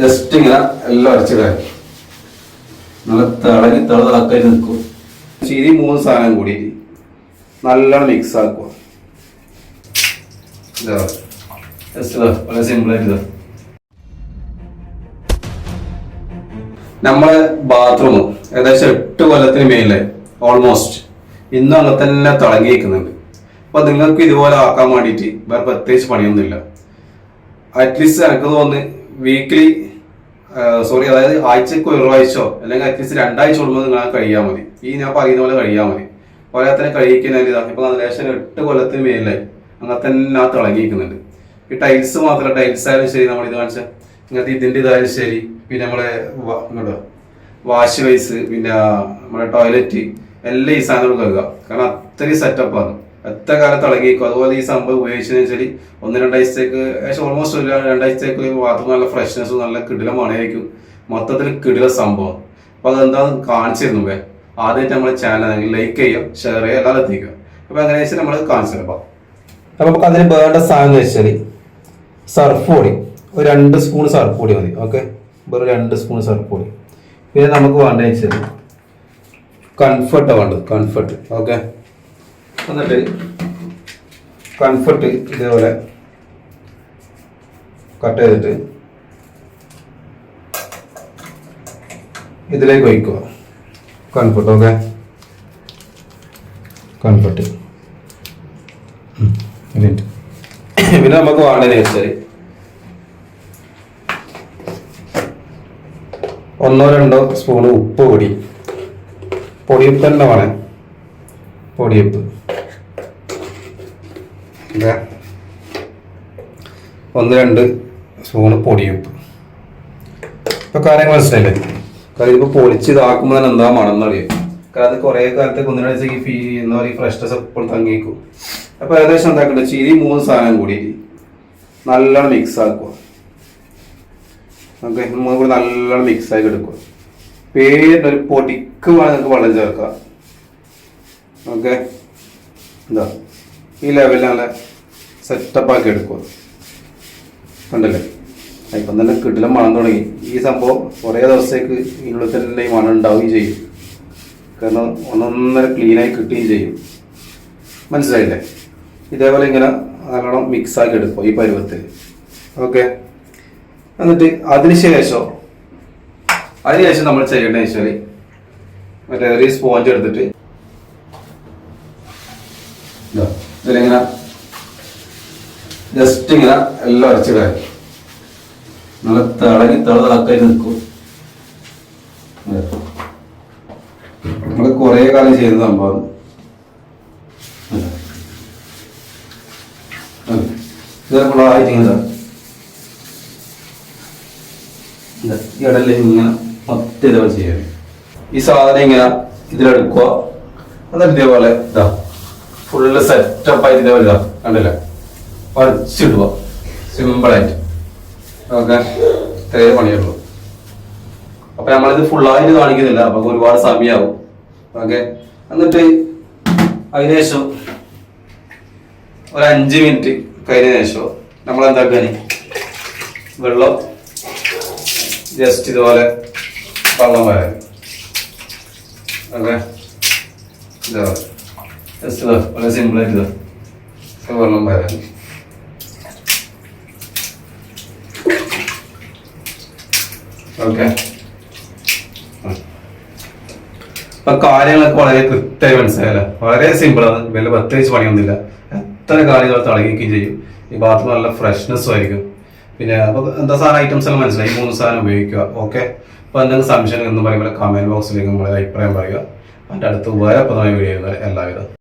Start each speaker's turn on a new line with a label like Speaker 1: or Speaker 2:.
Speaker 1: Just ഇങ്ങനെ എല്ലാം അരച്ചിടാൻ നല്ല തിളങ്ങി തിളതാക്കായി നിൽക്കും. ചിരി മൂന്ന് സാധനം കൂടി. നല്ലോണം മിക്സ് ആക്കുക. നമ്മളെ ബാത്റൂം ഏകദേശം എട്ട് കൊല്ലത്തിന് മേലെ ഓൾമോസ്റ്റ് ഇന്നും അങ്ങനെ തന്നെ തിളങ്ങിയിരിക്കുന്നുണ്ട് അപ്പൊ നിങ്ങൾക്ക് ഇതുപോലെ ആക്കാൻ വേണ്ടിയിട്ട് വേറെ പ്രത്യേകിച്ച് പണിയൊന്നുമില്ല. അറ്റ്ലീസ്റ്റ് എനിക്ക് തോന്നുന്നു വീക്ക്ലി സോറി അതായത് ആഴ്ചക്ക് ഒരു പ്രാവശ്യമോ അല്ലെങ്കിൽ അറ്റ്ലീസ്റ്റ് രണ്ടാഴ്ച കൂടുമ്പോൾ നിങ്ങൾ കഴിയാൽ മതി. ഈ ഞാൻ പറയുന്ന പോലെ കഴിയാൽ മതി. തന്നെ കഴിക്കുന്നതിന്റെ ഇതാണ് ഇപ്പം ഏകദേശം എട്ട് കൊല്ലത്തിന് മേലെ അങ്ങനെ തന്നെ ആ തിളങ്ങിയിരിക്കുന്നുണ്ട്. ഈ ടൈൽസ് മാത്രം ടൈൽസ് ആയാലും ശരി നമ്മൾ ഇത് കാണിച്ച ഇങ്ങനത്തെ ഇതിന്റെ ഇതായാലും ശരി പിന്നെ നമ്മളെ വ- വാഷ് വൈസ് പിന്നെ നമ്മുടെ ടോയ്ലറ്റ് എല്ലാം ഈ സാധനങ്ങൾ കഴുകുക. കാരണം അത്രയും സെറ്റപ്പാണ് എത്ര കാലം തിളങ്ങിയിരിക്കും അതുപോലെ ഈ സംഭവം ഉപയോഗിച്ചതെന്ന് വെച്ചാൽ ഒന്ന് രണ്ടാഴ്ചത്തേക്ക് ഏകദേശം ഓൾമോസ്റ്റ് ഒരു രണ്ടാഴ്ചത്തേക്ക് ബാത്റൂം നല്ല ഫ്രഷ്നെസ്സും നല്ല കിടില മണയായിരിക്കും മൊത്തത്തിൽ കിടില സംഭവം. അപ്പൊ അതെന്താന്ന് കാണിച്ചിരുന്നു വേ. ആദ്യമായിട്ട് നമ്മുടെ ചാനൽ ലൈക്ക് ചെയ്യുക ഷെയർ ചെയ്യുക എല്ലാം എത്തിക്കുക. അപ്പൊ അങ്ങനെ വെച്ചാൽ നമ്മൾ കാണിച്ചു അപ്പോൾ അപ്പൊ നമുക്ക് അതിന് വേണ്ട സാധനം എന്ന് വെച്ചാൽ സർഫ് പൊടി ഒരു രണ്ട് സ്പൂൺ സർഫ് പൊടി മതി. ഓക്കെ വെറും രണ്ട് സ്പൂൺ സർഫ് പൊടി പിന്നെ നമുക്ക് വേണ്ടതെന്ന് വെച്ചാൽ കംഫർട്ടാണ് വേണ്ടത്. കംഫർട്ട് ഓക്കെ എന്നിട്ട് കൺഫർട്ട് ഇതേപോലെ കട്ട് ചെയ്തിട്ട് ഇതിലേക്ക് ഒഴിക്കുക. Comfort okay? കൺഫർട്ട്. പിന്നെ നമുക്ക് വേണ്ടതെന്ന് വെച്ചാൽ ഒന്നോ രണ്ടോ സ്പൂൺ ഉപ്പ് പൊടി. പൊടിയപ്പ് തന്നെ വേണേ. പൊടിയുപ്പ്. ഇതാ. ഒന്ന് രണ്ട്. സ്പൂണ് പൊടിയുപ്പ്. ഇപ്പൊ കാര്യങ്ങൾ മനസ്സിലായില്ലേ? കാര്യം ഇപ്പൊ പൊളിച്ച് ഇതാക്കുമ്പോൾ തന്നെ എന്താ മണം എന്നറിയാം കാരണം അത് കുറെ കാലത്തേക്ക് വെച്ചാൽ ഫീ എന്താ പറയുക ഫ്രഷ്നെസ് എപ്പോഴും തങ്ങിക്കും അപ്പൊ ഏകദേശം എന്താക്കണ്ട ചീരി മൂന്ന് സാധനം കൂടി നല്ലോണം മിക്സ് ആക്കുക. നമുക്ക് മൂന്ന് കൂടി നല്ലോണം മിക്സ് ആക്കി എടുക്കുക. പേരിന് ഒരു പൊടിക്ക് വേണം നിങ്ങൾക്ക് വെള്ളം ചേർക്കാം. ഓക്കെ? എന്താ ഈ ലെവലിൽ നല്ല സെറ്റപ്പ് ആക്കി എടുക്കുക. കണ്ടല്ലേ? ഇപ്പം തന്നെ കിടിലം മണം തുടങ്ങി. ഈ സംഭവം കുറേ ദിവസത്തേക്ക് ഇതിനുള്ളിൽ തന്നെ ഈ മണം ഉണ്ടാവുകയും ചെയ്യും. കാരണം ഒന്നൊന്നര ക്ലീനായി കിട്ടുകയും ചെയ്യും. മനസ്സിലായില്ലേ? ഇതേപോലെ ഇങ്ങനെ നല്ലോണം മിക്സ് ആക്കി എടുക്കുക ഈ പരുവത്തിൽ. ഓക്കെ? എന്നിട്ട് അതിനുശേഷം അതിനുശേഷം നമ്മൾ ചെയ്യേണ്ടത് വെച്ചാൽ മറ്റേ ഒരു സ്പോഞ്ച് എടുത്തിട്ട് ഇതിലിങ്ങനെ ജസ്റ്റ് ഇങ്ങനെ എല്ലാം അരച്ചിടുക നല്ല തിളങ്ങി തിളതാക്കായി നിൽക്കും. നമ്മൾ കുറേ കാലം ചെയ്യുന്ന സംഭവം. ഇതൊക്കെ ആയിട്ട് ഇങ്ങനെ ഈ സാധനം ഇങ്ങനെ ഇതിലെടുക്കുക. ഇതേപോലെ ഇതാ. ഫുള്ള് സെറ്റപ്പ് ആയിട്ട് വലുതാ കണ്ടില്ലേ? സിമ്പിൾ സിമ്പിളായിട്ട് ഓക്കെ ഇത്രേ പണിയുള്ളൂ. അപ്പൊ നമ്മളിത് ഫുള്ളായിട്ട് കാണിക്കുന്നില്ല. അപ്പൊ ഒരുപാട് സമയമാവും ഓക്കെ? എന്നിട്ട് അതിനുശേഷം ഒരു അഞ്ച് മിനിറ്റ് കഴിഞ്ഞ ശേഷം നമ്മൾ എന്താക്കാന്? വെള്ളം ജസ്റ്റ് ഇതുപോലെ വെള്ളം വരാൻ. ഓക്കെ? ഇതാ. ജസ്റ്റ് ഇതാ വളരെ സിമ്പിളായിട്ട് ഇതാ വെള്ളം വരാൻ ഓക്കെ കാര്യങ്ങളൊക്കെ വളരെ കൃത്യമായി മനസ്സിലായല്ലോ? വളരെ സിമ്പിൾ ആണ്. വലിയ പ്രത്യേകിച്ച് പണിയൊന്നുമില്ല. എത്ര കാര്യങ്ങൾ തിളങ്ങിക്കുകയും ചെയ്യും. ഈ ബാത്റൂം നല്ല ഫ്രഷ്നെസ്സും ആയിരിക്കും. പിന്നെ അപ്പൊ എന്താ സാധനം ഐറ്റംസ് എല്ലാം മനസ്സിലായി? മൂന്ന് സാധനം ഉപയോഗിക്കുക. ഓക്കെ അപ്പൊ എന്തെങ്കിലും സംശയം എന്ന് പറയുമ്പോൾ കമന്റ് ബോക്സിലേക്ക് നമ്മളെ അഭിപ്രായം പറയുക. അതിന്റെ അടുത്ത് വേറെ പ്രധാന വീഡിയോ എല്ലാവിധ